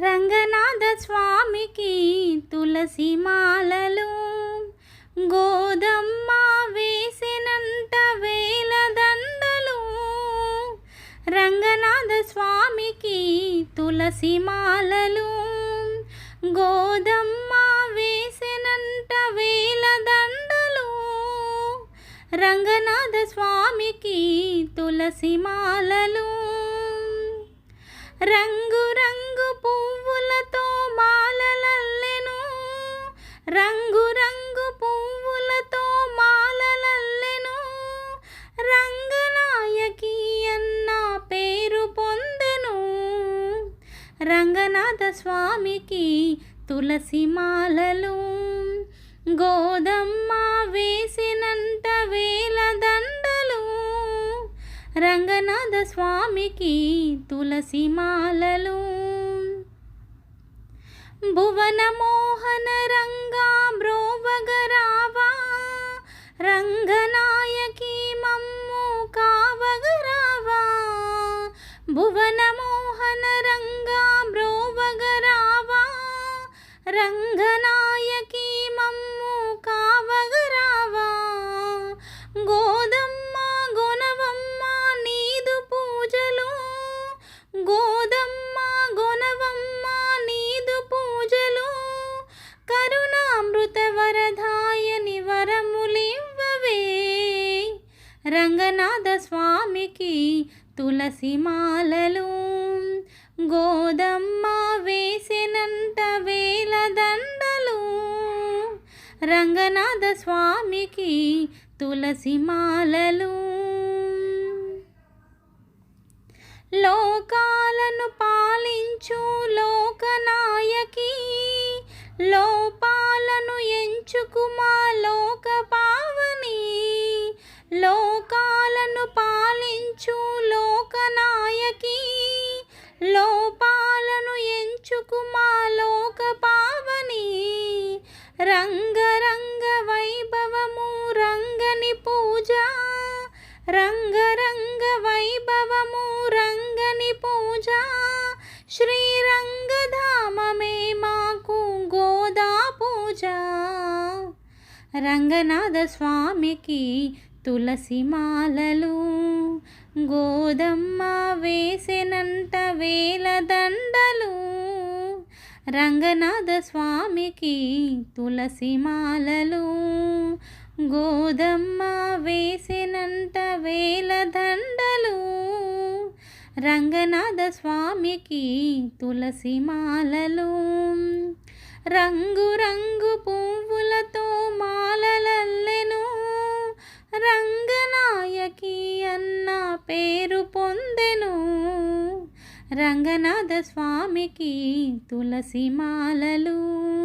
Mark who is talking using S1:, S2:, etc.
S1: రంగనాథ స్వామికి తులసి మాలలు గోధమ్మ వేసినంట వేల దండలు. రంగనాథ స్వామికి తులసి మాలలు గోధమ్మ వేసినంట వేల దండలు. రంగనాథ స్వామికి తులసి మాలలు రంగు రంగు పువ్వులతో మాలలల్లెను. రంగు రంగు పువ్వులతో మాలలల్లెను. రంగనాయకి అన్న పేరు పొందెను. రంగనాథ స్వామికి తులసి మాలలు. గోదా రంగనాథ స్వామికి తులసి మాలలు. భువన మోహన రంగా బ్రోవగరావా రంగనాయకి మమ్ము కావగరావా భువన మోహన రంగా బ్రోవగరావా రంగనాయకి స్వామికి తులసి మాలలు గోదమ్మ వేసినంత వేల దండలు. రంగనాథ స్వామికి తులసి మాలలు. లోకాలను పాలించు లోకనాయకి లోపాలను ఎంచుకుమా లోపాలను ఎంచుకు మా లోక పావని. రంగరంగ వైభవము రంగని పూజ. రంగరంగ వైభవము రంగని పూజ. శ్రీరంగధామమే మాకు గోదా పూజ. రంగనాథ స్వామికి తులసి మాలలు గోదమ్మ వేసినంత వేల దండలు రంగనాథ స్వామికి తులసి మాలలు గోదమ్మ వేసినంత వేల దండలు రంగనాథ స్వామికి తులసి మాలలు రంగు రంగనాయకి అన్న పేరు పొందెను. రంగనాథ స్వామికి తులసి మాలలు.